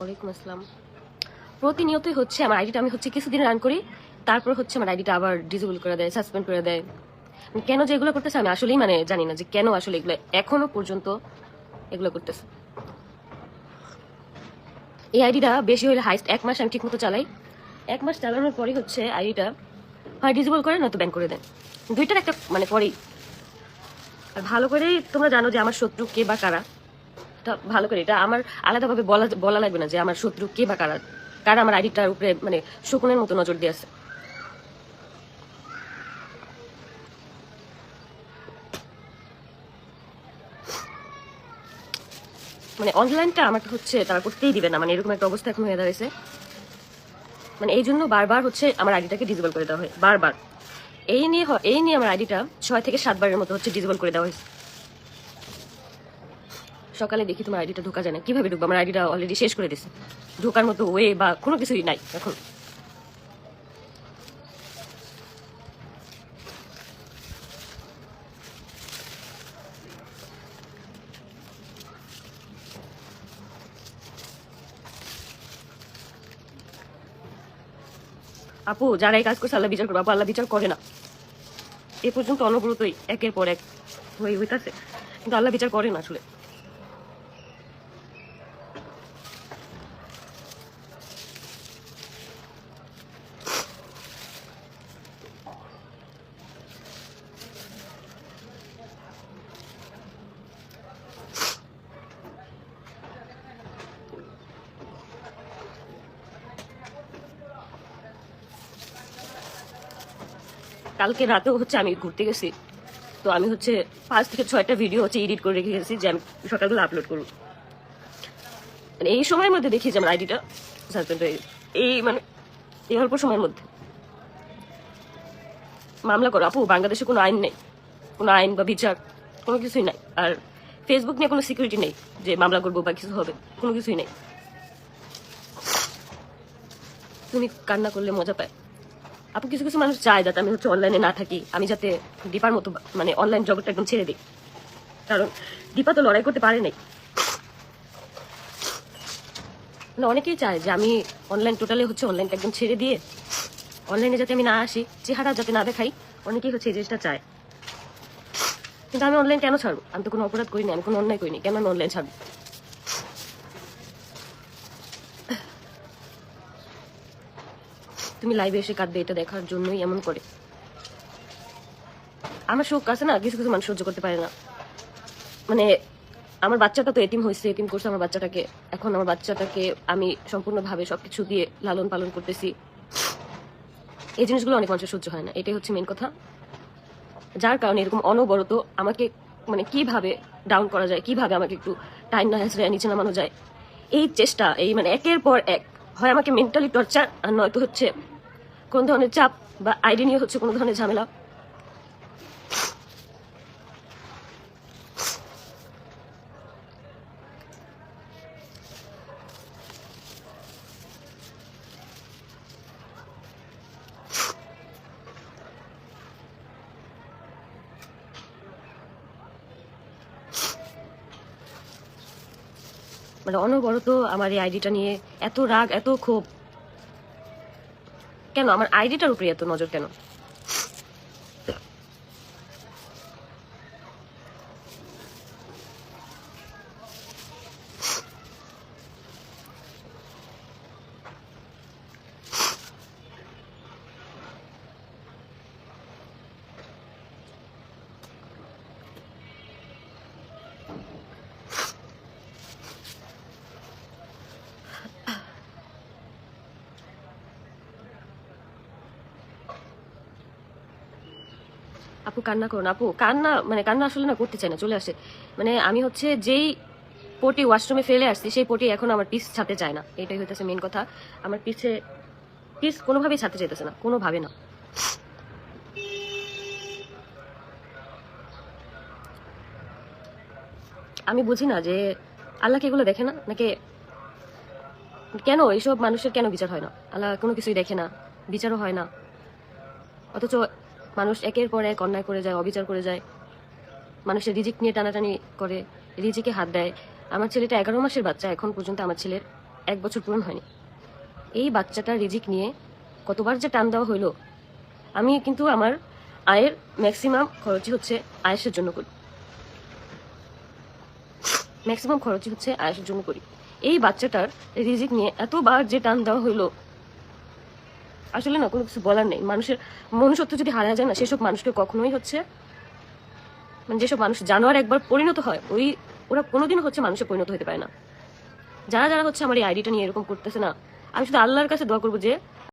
ওয়ালাইকুম আসসালাম। প্রতিনিয়তই হচ্ছে আমার আইডিটা আমি হচ্ছে কিছুদিন রান করি, তারপর হচ্ছে আমার আইডিটা আবার ডিসেবল করে দেয় সাসপেন্ড করে দেয়। কেন যে এগুলো করতেছে আমি আসলেই মানে জানি না যে কেন আসলে এগুলো এখনও পর্যন্ত এগুলো করতেছে। এই আইডিটা বেশি হলে হাইস্ট এক মাস আমি ঠিকমতো চালাই। এক মাস চালানোর পরেই হচ্ছে আইডিটা হয় ডিসেবল করে, নয়তো ব্যান করে দেন দুইটার একটা মানে পরেই। আর ভালো করেই তোমরা জানো যে আমার শত্রু কে বা কারা। ভালো করে, এটা আমার আলাদাভাবে বলা বলা লাগবে না যে আমার শত্রু কে বা কারা কারা আমার আইডিটার উপরে মানে শকুনের মতো নজর দিয়ে আছে। মানে অনলাইনটা আমাকে হচ্ছে তারা করতেই দিবে না মানে এরকম একটা অবস্থা এখন হয়ে দাঁড়িয়েছে মানে এই জন্য বারবার হচ্ছে আমার আইডিটাকে ডিজেবল করে দেওয়া হয়, বারবার। এই নিয়ে এই নিয়ে আমার আইডিটা ছয় থেকে সাতবারের মতো হচ্ছে ডিজেবল করে দেওয়া হয়েছে। সকালে দেখি তোমার আইডিটা ঢোকা যায় না। কীভাবে ঢুকবো? আমার আইডিটা অলরেডি শেষ করে দিছে ঢোকার মতো ওয়ে বা কোনো কিছুই নাই এখন। আপু, যারা এই কাজ করছে, আল্লাহ বিচার করবে। আপু, আল্লাহ বিচার করে না। এ পর্যন্ত অনবরতই একের পর এক হয়ে হইতাছে। কিন্তু আল্লাহ বিচার করে না আসলে। কালকে রাতেও হচ্ছে আমি ঘুরতে গেছি। তো আমি হচ্ছে পাঁচ থেকে ছয়টা ভিডিও হচ্ছে এডিট করে রেখে গেছি যে আমি সকালবেলা আপলোড করব। মানে এই সময়ের মধ্যে দেখি যে আমার আইডিটা সাসপেন্ড হয়ে এই মানে এই অল্প সময়ের মধ্যে। মামলা করো, আপু, বাংলাদেশে কোনো আইন নেই। কোনো আইন বা বিচার, কোনো কিছুই নাই। আর ফেসবুক নিয়ে কোনো সিকিউরিটি নেই যে মামলা করব বা কিছু হবে। কোনো কিছুই নেই। তুমি কান্না করলে মজা পায়। আপু, কিছু কিছু মানুষ চায় যাতে আমি হচ্ছে অনলাইনে না থাকি। আমি যাতে দীপার মতো মানে অনলাইন জগৎটা একদম ছেড়ে দিই। কারণ দীপা তো লড়াই করতে পারে নাই। মানে অনেকেই চায় যে আমি অনলাইন টোটালি হচ্ছে অনলাইনটা একদম ছেড়ে দিয়ে অনলাইনে যাতে আমি না আসি, চেহারা যাতে না দেখাই, অনেকেই হচ্ছে এই জিনিসটা চায়। কিন্তু আমি অনলাইন কেন ছাড়বো? আমি তো কোনো অপরাধ করিনি, আমি কোনো অন্যায় করিনি, কেন আমি অনলাইন ছাড়বো? তুমি লাইভে এসে কাঁদবে, এটা দেখার জন্যই এমন করে। আমার শোক আছে না, কিছু কিছু মানুষ সহ্য করতে পারে না। মানে আমার বাচ্চাটা তো এতিম হয়েছে, এতিম করছে আমার বাচ্চাটাকে। এখন আমার বাচ্চাটাকে আমি সম্পূর্ণভাবে সবকিছু দিয়ে লালন পালন করতেছি। এই জিনিসগুলো অনেক মানুষের সহ্য হয় না, এটাই হচ্ছে মেন কথা। যার কারণে এরকম অনবরত আমাকে মানে কীভাবে ডাউন করা যায়, কীভাবে আমাকে একটু টাইম না হ্যাসড়ে নিচে নামানো যায়, এই চেষ্টা, এই মানে একের পর এক হয় আমাকে মেন্টালি টর্চার আর নয়তো হচ্ছে কোন ধরনের চাপ বা আইডি নিয়ে হচ্ছে কোনো ধরনের ঝামেলা? মানে অনবরত আমার এই আইডিটা নিয়ে এত রাগ, এত ক্ষোভ। কেন? আমার আইডিটার উপরে এত নজর কেন? আপু, কান্না করুন আপু। কান্না মানে কান্না আসলে না করতে চাই না, চলে আসে। মানে আমি হচ্ছে যেই পটি ওয়াশরুমে ফেলে আসছি, সেই পটি এখন আমার পিস ছাড়তে চায় না। এটাই হইতেছে মেন কথা। আমার পিছে, পিস কোনোভাবেই ছাড়তে চাইতেছে না, কোনোভাবে না। আমি বুঝি না যে আল্লাহ কি এগুলো দেখে না, নাকি কেন এইসব মানুষের কেন বিচার হয় না? আল্লাহ কোনো কিছুই দেখে না, বিচারও হয় না। অথচ মানুষ একের পর এক অন্যায় করে যায়, অবিচার করে যায়। মানুষের রিজিক নিয়ে টানাটানি করে, রিজিকে হাত দেয়। আমার ছেলেটা এগারো মাসের বাচ্চা, এখন পর্যন্ত আমার ছেলের এক বছর পূরণ হয়নি। এই বাচ্চাটার রিজিক নিয়ে কতবার যে টান দেওয়া হইল, আমি কিন্তু আমার আয়ের ম্যাক্সিমাম খরচই হচ্ছে আয়েসের জন্য করি। ম্যাক্সিমাম খরচই হচ্ছে আয়েসের জন্য করি। এই বাচ্চাটার রিজিক নিয়ে এতবার যে টান দেওয়া হইল আসলে না, কোনো কিছু বলার নেই। মানুষের মনুষ্যত্ব যদি হারা যায় না, সেসব মানুষকে কখনোই হচ্ছে মানে যেসব মানুষ জানোয়ার একবার পরিণত হয়, ওই ওরা কোনোদিন হচ্ছে মানুষে পরিণত হতে পারে না। যারা যারা হচ্ছে আমার এই আইডিটা নিয়ে এরকম করতেছে না, আমি শুধু আল্লাহর কাছে দোয়া করব যে